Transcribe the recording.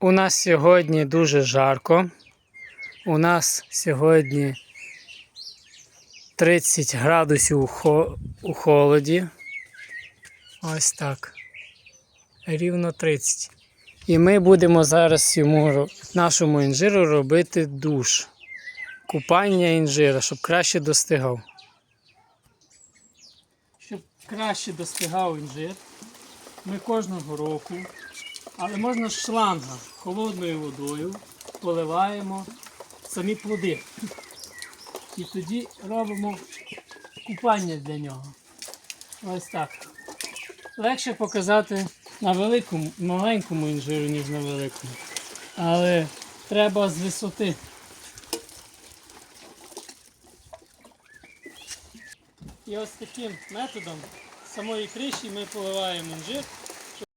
У нас сьогодні дуже жарко. У нас сьогодні 30 градусів у, холоді. Ось так. Рівно 30. І ми будемо зараз йому нашому інжиру робити душ. Купання інжира, щоб краще достигав. Щоб краще достигав інжир, ми кожного року, але можна з шланга холодною водою поливаємо самі плоди. І тоді робимо купання для нього. Ось так. Легше показати на великому, маленькому інжиру, ніж на великому. Але треба з висоти. І ось таким методом самої криші ми поливаємо інжир